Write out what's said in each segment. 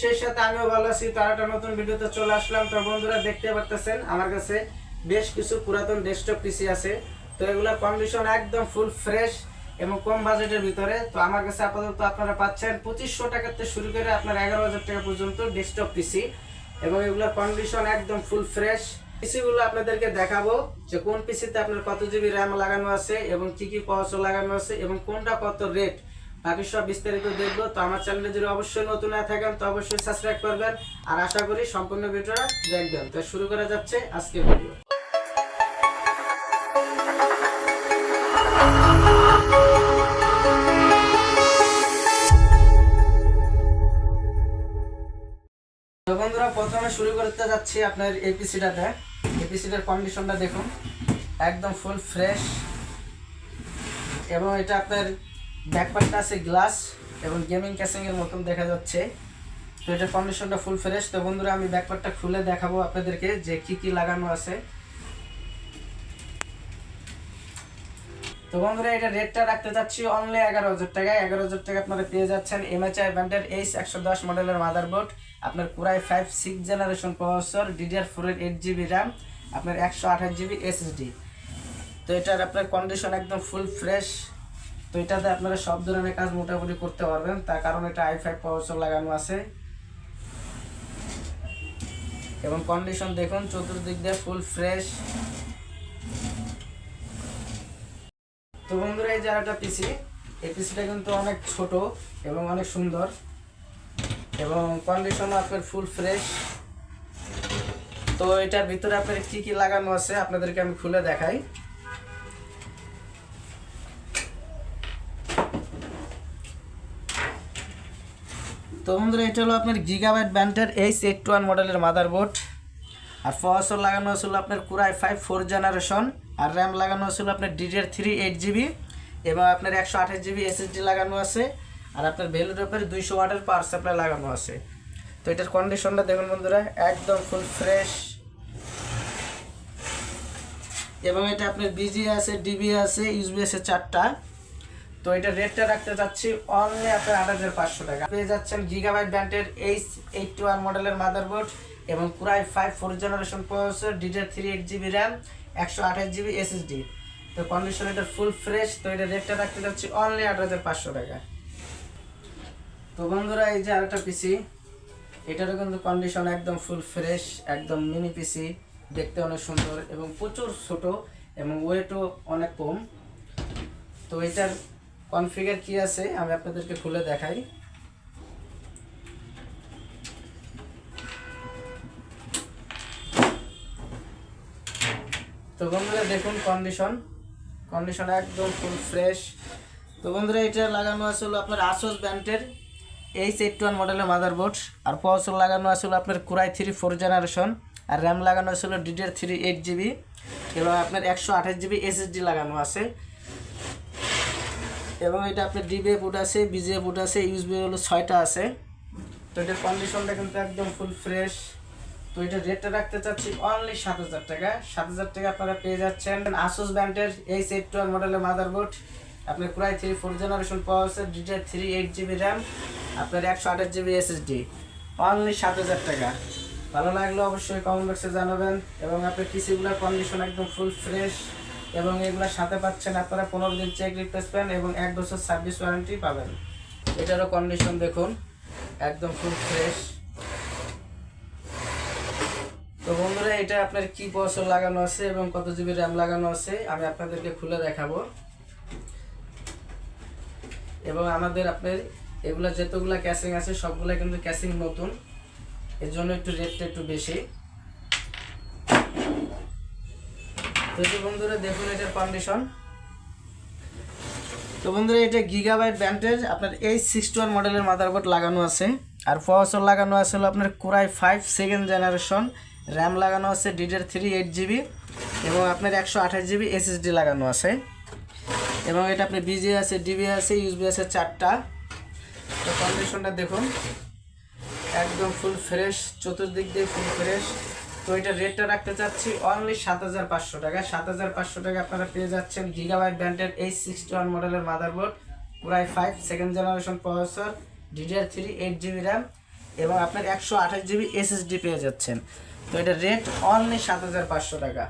সেই সাথে আমিও ভালো আছি তার একটা নতুন ভিডিওতে চলে আসলাম। তো বন্ধুরা, দেখতে পারতেছেন, আমার কাছে বেশ কিছু পুরাতন ডেস্কটপ পিসি আছে। তো এগুলো কন্ডিশন একদম ফুল ফ্রেশ এবং কম বাজেটের ভিতরে। তো আমার কাছে আপাতত আপনারা পাচ্ছেন পঁচিশশো টাকাতে শুরু করে আপনার এগারো হাজার টাকা পর্যন্ত ডেস্কটপ পিসি এবং এগুলোর কন্ডিশন একদম ফুল ফ্রেশ পিসিগুলো আপনাদেরকে দেখাবো যে কোন পিসিতে আপনার কত জিবি র্যাম লাগানো আছে এবং কি কি প্রসেসর লাগানো আছে এবং কোনটা কত রেট বাকি সব বিস্তারিত দেখব। তো আমার চ্যানেলে যদি অবশ্যই নতুন হয়ে থাকেন, তো অবশ্যই সাবস্ক্রাইব করবেন। আর আশা করি সম্পূর্ণ ভিডিওটা দেখবেন। তো শুরু করা যাচ্ছে আজকের ভিডিও বন্ধুরা, প্রথমে শুরু করতে যাচ্ছি আপনার এপিসিটাতে এপিসিটার কন্ডিশনটা দেখুন। একদম ফুল ফ্রেশ এবং এটা আপনার ব্যাকপার্টটা আছে গ্লাস এবং গেমিং ক্যাসিং এর মতন দেখা যাচ্ছে। তো এটার কন্ডিশনটা ফুল ফ্রেশ তো বন্ধুরা, আমি ব্যাকপার্টটা খুলে দেখাবো আপনাদেরকে যে কি কি লাগানো আছে। তো বন্ধুরা, এটা রেটটা রাখতে চাচ্ছি অনলি এগারো হাজার টাকায়। এগারো হাজার টাকা আপনারা পেয়ে যাচ্ছেন এমএচআই ব্যান্ডের এইচ একশো দশ মডেলের মাদারবোর্ড আপনার core i five six generation processor DDR ফোরের এইট জিবি র্যাম আপনার একশো আঠাশ জিবি এসএসডি তো এটার আপনার কন্ডিশন একদম ফুল ফ্রেশ তো এটাতে আপনারা সব ধরনের কাজ মোটামুটি করতে পারবেন। তার কারণ এটা আই ফাইভ প্রসেসর লাগানো আছে। এবং কন্ডিশন দেখুন, চতুর্দিক দিয়ে ফুল ফ্রেশ তো বন্ধুরা, এই যে একটা পিসি এই পিসিটা কিন্তু অনেক ছোট এবং অনেক সুন্দর। এবং কন্ডিশনও আপনার ফুল ফ্রেশ তো এটার ভিতরে আপনার কি কি লাগানো আছে, আপনাদেরকে আমি খুলে দেখাই। তো বন্ধুরা, এটা হলো আপনার গিগাবাইট ব্যান্ডের এইচ এইট ওয়ান মডেলের মাদারবোর্ড আর প্রসেসর লাগানো ছিল আপনার core i five four generation R RAM লাগানো ছিল আপনার ডিডিআর থ্রি এইট জিবি এবং আপনার একশো আঠাশ জিবি এসএসডি লাগানো আছে। আর আপনার ভ্যালুডপের দুইশো ওয়াটের পাওয়ার সাপ্লাই লাগানো আছে। তো এটার কন্ডিশনটা দেখুন বন্ধুরা, একদম ফুল ফ্রেশ এবং এটা আপনার বিজি আছে ডিবি আছে ইউসবি আছে চারটা। তো এটা রেটটা রাখতে চাচ্ছি অনলি আপনার আট হাজার পাঁচশো টাকা। পেয়ে যাচ্ছেন গিগাবাইট ব্যান্ডের এইচ এইট টু ওয়ান মডেলের মাদারবোর্ড এবং core i five four generation processor DDR three eight GB RAM একশো আঠাশ জিবি এসএসডি তো কন্ডিশন এটা ফুল ফ্রেশ তো এটা রেটটা রাখতে চাচ্ছি অনলি আট হাজার পাঁচশো টাকা। তো বন্ধুরা, এই যে আরেকটা পিসি এটারও কিন্তু কন্ডিশন একদম ফুল ফ্রেশ একদম মিনি পিসি দেখতে অনেক সুন্দর এবং প্রচুর ছোট এবং ওয়েটও অনেক কম। তো এটার কনফিগার কি আছে আমি আপনাদেরকে খুলে দেখাই। তো বন্ধুরা দেখুন কন্ডিশন কন্ডিশন একদম ফুল ফ্রেশ তো বন্ধুরা এটা লাগানো আছে হলো আপনার আসোস ব্যান্ডের এইচ এইট ওয়ান মডেলের মাদারবোর্ড আর প্রসেসর লাগানো আছে আপনার core i three four generation R RAM লাগানো আছে ডিডিআর থ্রি এইট জিবি এবং আপনার একশো আঠাশ জিবি এসএসডি লাগানো আছে। এবং এটা আপনার ডিবিএ বুট আছে বিজিএ বুট আছে ইউসবি হলো ছয়টা আছে। তো এটার কন্ডিশনটা কিন্তু একদম ফুল ফ্রেশ তো এটা রেটটা রাখতে চাচ্ছি অনলি সাত হাজার টাকা। সাত হাজার টাকা আপনারা পেয়ে যাচ্ছেন আসুস ব্র্যান্ডের এই সেট টু মডেলের মাদারবোর্ড আপনার প্রায় থ্রি ফোর জেনারেশন পাওয়া আছে detail three eight GB RAM আপনার একশো আঠাশ জিবি এসএসডি অনলি সাত হাজার টাকা। ভালো লাগলে অবশ্যই কমেন্ট বক্সে জানাবেন এবং আপনার পিসিগুলোর কন্ডিশন একদম ফুল ফ্রেশ এবং এগুলোর সাথে পাচ্ছেন আপনারা পনেরো দিন চেক রিপ্লেসমেন্ট এবং এক বছর সার্ভিস ওয়ারেন্টি পাবেন। এটারও কন্ডিশন দেখুন, একদম ফুল ফ্রেশ তো বন্ধুরা, এটা আপনার কি বছর লাগানো আছে এবং কত জিবি র্যাম লাগানো আছে, আমি আপনাদেরকে খুলে দেখাবো। এবং আমাদের আপনার এগুলা যতগুলা ক্যাসিং আছে সবগুলা কিন্তু ক্যাসিং নতুন। এর জন্য একটু রেটটা একটু বেশি। তো বন্ধুরা দেখুন, এটার কন্ডিশন তো বন্ধুরা, এটা গিগাবাইট ব্যান্ডের আপনার এই সিক্সটি ওয়ান মডেলের মাদারবোর্ড লাগানো আছে। আর প্রসেসর লাগানো আছে হলো আপনার core i five second generation RAM লাগানো আছে ডিডের থ্রি এইট জিবি এবং আপনার একশো আঠাশ জিবি এসএসডি লাগানো আছে। এবং এটা আপনার বিজি আছে ডিবি আছে ইউসবি আছে চারটা। তো কন্ডিশনটা দেখুন। একদম ফুল ফ্রেশ চতুর্দিক দিয়ে ফুল ফ্রেশ তো এটা রেটটা রাখতে চাচ্ছি অনলি সাত হাজার পাঁচশো টাকা। সাত হাজার পাঁচশো টাকা আপনারা পেয়ে যাচ্ছেন গিগাবাইট ব্র্যান্ডের এইচ সিক্সটি ওয়ান মডেলের motherboard core i five second generation processor DDR three eight GB RAM এবং আপনার একশো আঠাশ জিবি এসএসডি পেয়ে যাচ্ছেন। তো এটা রেট অনলি সাত হাজার পাঁচশো টাকা।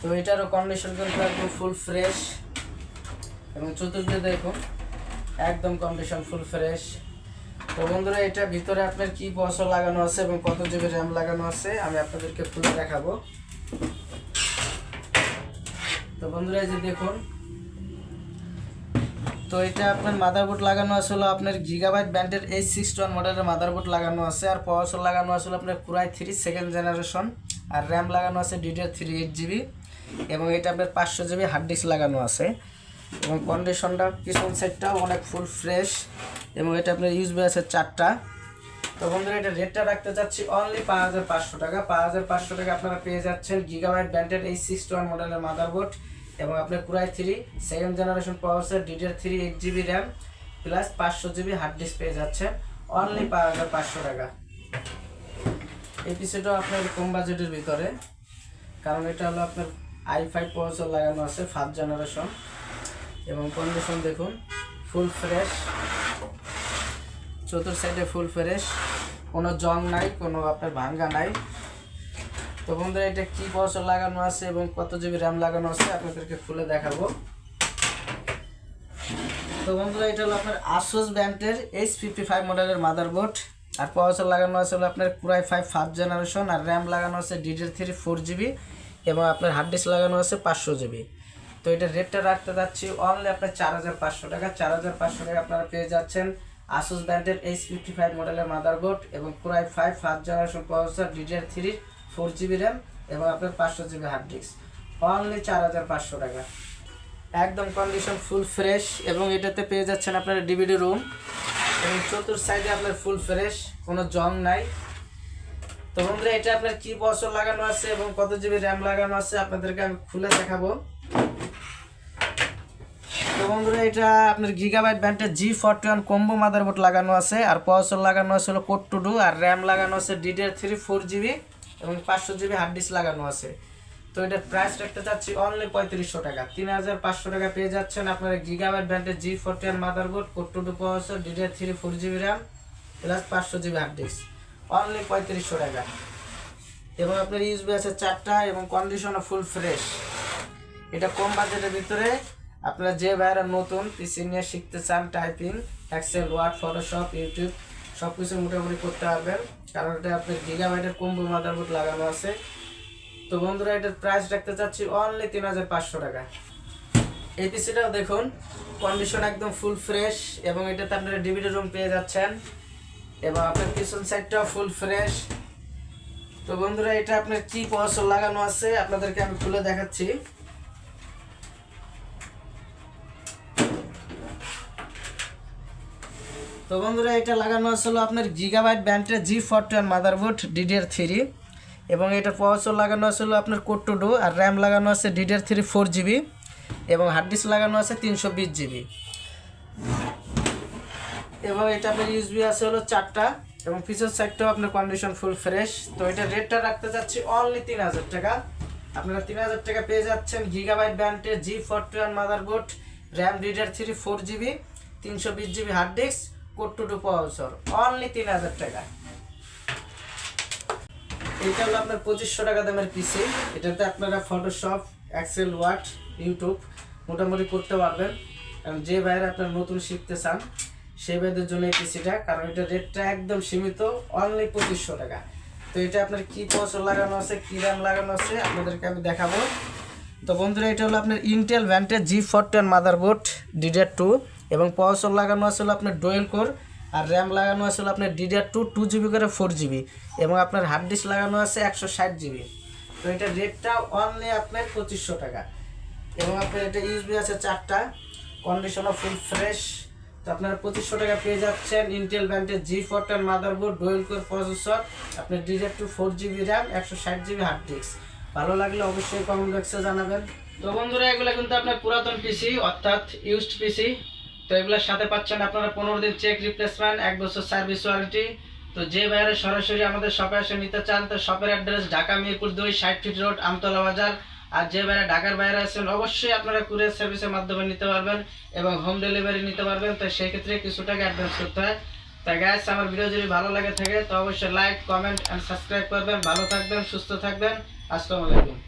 তো এটারও কন্ডিশন কিন্তু একদম ফুল ফ্রেশ এবং চতুর্থ দেখুন, একদম কন্ডিশন ফুল ফ্রেশ তো বন্ধুরা, এটা ভিতরে আপনার কি প্রসেসর লাগানো আছে এবং কত জিবি র্যাম লাগানো আছে, আমি আপনাদেরকে খুলে দেখাবো। তো বন্ধুরা, এই যে দেখুন। তো এটা আপনার মাদারবোর্ড লাগানো আছে হলো আপনার গিগাবাইট ব্যান্ডের এইচ সিক্স ওয়ান মডেলের মাদারবোর্ড লাগানো আছে, আর প্রসেসর লাগানো আছে আপনার core i three second generation R RAM লাগানো আছে ডিডিআর থ্রি এইট জিবি এবং এটা আপনার পাঁচশো জিবি হার্ড ডিস্ক লাগানো আছে। এবং কন্ডিশনটা পিছন সাইডটাও অনেক ফুল ফ্রেশ এবং এটা আপনার ইউজবি আছে চারটা। তো বন্ধুরা, এটা রেটটা রাখতে চাচ্ছি অনলি পাঁচ হাজার পাঁচশো টাকা। পাঁচ হাজার পাঁচশো টাকা আপনারা পেয়ে যাচ্ছেন গিগাবাইট ব্যান্ডের এই সিক্স ওয়ান মডেলের মাদারবোর্ড এবং আপনার core i three second generation processor DDR three eight GB RAM plus পাঁচশো জিবি হার্ড ডিস্ক পেয়ে যাচ্ছেন অনলি পাঁচ হাজার পাঁচশো টাকা। এই পিসিটাও আপনার কম বাজেটের ভিতরে, কারণ এটা হলো আপনার আই ফাইভ প্রসেসর লাগানো আছে ফার্স্ট জেনারেশন এবং কন্ডিশন দেখুন ফুল ফ্রেশ চতুর সাইডে ফুল ফ্রেশ কোনো জং নাই, কোনো আপনার ভাঙ্গা নাই। তো বন্ধুরা, এটা কি প্রসেসর লাগানো আছে এবং কত জিবি র্যাম লাগানো আছে আপনাদেরকে খুলে দেখাবো। তো বন্ধুরা, এটা হলো আপনার আসুস ব্যান্ডের এইচ ফিফটি ফাইভ মডেলের মাদারবোর্ড আর প্রসেসর লাগানো আছে হলো আপনার core i five first generation R RAM লাগানো আছে ডিডির থ্রি ফোর জিবি এবং আপনার হার্ড ডিস্ক লাগানো আছে পাঁচশো জিবি তো এটা রেটটা রাখতে যাচ্ছি অনলি আপনার চার হাজার পাঁচশো টাকা। চার হাজার পাঁচশো টাকা আপনারা পেয়ে যাচ্ছেন আসুস ব্র্যান্ডের এইচ ফিফটি ফাইভ মডেলের মাদারবোর্ড এবং core i five first generation processor DDR three four GB RAM এবং আপনার পাঁচশো জিবি হার্ড ডিস্ক অনলি চার হাজার পাঁচশো টাকা। একদম কন্ডিশন ফুল ফ্রেশ এবং এটাতে পেয়ে যাচ্ছেন আপনার ডিভিডি রুম এবং চতুর সাইডে আপনার ফুল ফ্রেশ কোনো জং নাই। তো বন্ধুরা, এটা আপনার কি বছর লাগানো আছে এবং কত জিবি র্যাম লাগানো আছে আপনাদেরকে আমি খুলে দেখাবো। তো বন্ধুরা, এটা আপনার গিগাবাইট ব্যান্ডের G forty one combo motherboard লাগানো আছে, আর প্রসেসর লাগানো আছে হলো কোড টু ডু আর র্যাম লাগানো আছে ডিডিআর থ্রি ফোর জিবি এবং পাঁচশো জিবি হার্ড ডিস্ক লাগানো আছে। তো এটার প্রাইস রাখতে চাচ্ছি অনলি পঁয়ত্রিশশো টাকা। তিন হাজার পাঁচশো টাকা পেয়ে যাচ্ছেন আপনারা গিগাবাইট ব্যান্ডের G forty one motherboard core two duo processor DDR three four GB RAM plus পাঁচশো জিবি হার্ড ডিস্ক অনলি পঁয়ত্রিশশো টাকা। এবং আপনার ইউজবি আছে চারটা, এবং কন্ডিশনও ফুল ফ্রেশ এটা কম বাজেটের ভিতরে আপনারা যে ভাইরা নতুন, পিসি নিয়ে শিখতে চান typing Excel Word Photoshop YouTube সব কিছু মোটামুটি করতে পারবেন। কারণ এটা আপনার গিগাবাইটের কম্বো মাদারবোর্ড লাগানো আছে। তো বন্ধুরা, এটার প্রাইস রাখতে চাচ্ছি অনলি তিন হাজার পাঁচশো টাকা। এই পিসিটাও দেখুন কন্ডিশন একদম ফুল ফ্রেশ এবং এটাতে আপনারা ডিভিডি রুম পেয়ে যাচ্ছেন। এবং আপনার পিছন সাইডটাও ফুল ফ্রেশ তো বন্ধুরা, এটা আপনার কি প্রসেসর লাগানো আছে, আপনাদেরকে আমি খুলে দেখাচ্ছি। তো বন্ধুরা, এটা লাগানো আসলে আপনার গিগাবাইট ব্যান্ডের G forty one motherboard DDR three এবং এটা প্রসেসর লাগানো আসলে আপনার কোড টু ডু আর র্যাম লাগানো আছে ডিডিআর থ্রি ফোর জিবি এবং হার্ড ডিস্ক লাগানো আছে তিনশো বিশ জিবি এবং এটা আপনার ইউজবি আছে হলো চারটা এবং পিছনের সাইডটাও আপনার কন্ডিশন ফুল ফ্রেশ তো এটা রেটটা রাখতে চাচ্ছি অনলি তিন হাজার টাকা। আপনারা তিন হাজার টাকা পেয়ে যাচ্ছেন গিগাবাইট ব্যান্ডের G forty one motherboard RAM DDR three four GB তিনশো বিশ GB hard disk core two two processor only তিন হাজার টাকা। এটা হলো আপনার পঁচিশশো টাকা দামের পিসি এটাতে আপনারা ফটোশপ এক্সেল ওয়ার্ড ইউটিউব মোটামুটি করতে পারবেন। কারণ যে বাইরে আপনারা নতুন শিখতে চান, সেই ভাইদের জন্য এই পিসিটা কারণ এটা রেটটা একদম সীমিত অনলি পঁচিশশো টাকা। তো এটা আপনার কি প্রসেসর লাগানো আছে, কি র্যাম লাগানো আছে, আপনাদেরকে আমি দেখাবো। তো বন্ধুরা, এটা হলো আপনার Intel ভ্যান্টের G fourteen motherboard DDR two এবং প্রসেসর লাগানো আছে আপনার ডোয়েল কোর আর র্যাম লাগানো আছে হলো আপনার ডিডিআর টু টু জিবি করে ফোর জিবি এবং আপনার হার্ড ডিস্ক লাগানো আছে একশো ষাট জিবি তো এটা রেটটা অনলি আপনার পঁচিশশো টাকা। এবং আপনার এটা ইউজবি আছে চারটা কন্ডিশনও ফুল ফ্রেশ তো আপনারা পঁচিশশো টাকা পেয়ে যাচ্ছেন ইন্টেল ব্যান্ডের G fourteen motherboard dual core processor আপনার DDR two four GB RAM একশো ষাট জিবি হার্ড ডিস্ক ভালো লাগলে অবশ্যই কমেন্ট বক্সে জানাবেন। তো বন্ধুরা, এগুলো কিন্তু আপনার পুরাতন পিসি অর্থাৎ ইউজড পিসি তো এগুলোর সাথে পাচ্ছেন আপনারা পনেরো দিন চেক রিপ্লেসমেন্ট এক বছর সার্ভিস ওয়ারেন্টি তো যে বাইরে সরাসরি আমাদের শপে এসে নিতে চান তো শপের অ্যাড্রেস ঢাকা মিরপুর দুই, ষাট ফিট রোড আমতলা বাজার। আর যে বাইরে ঢাকার বাইরে আছেন, অবশ্যই আপনারা কুরিয়ার সার্ভিসের মাধ্যমে নিতে পারবেন এবং হোম ডেলিভারি নিতে পারবেন। তো সেই ক্ষেত্রে কিছু টাকা অ্যাডভান্স করতে হয়। তাই গ্যাস আমার ভিডিও যদি ভালো লাগে থাকে, তো অবশ্যই লাইক কমেন্ট এন্ড সাবস্ক্রাইব করবেন। ভালো থাকবেন, সুস্থ থাকবেন। আসসালামু আলাইকুম।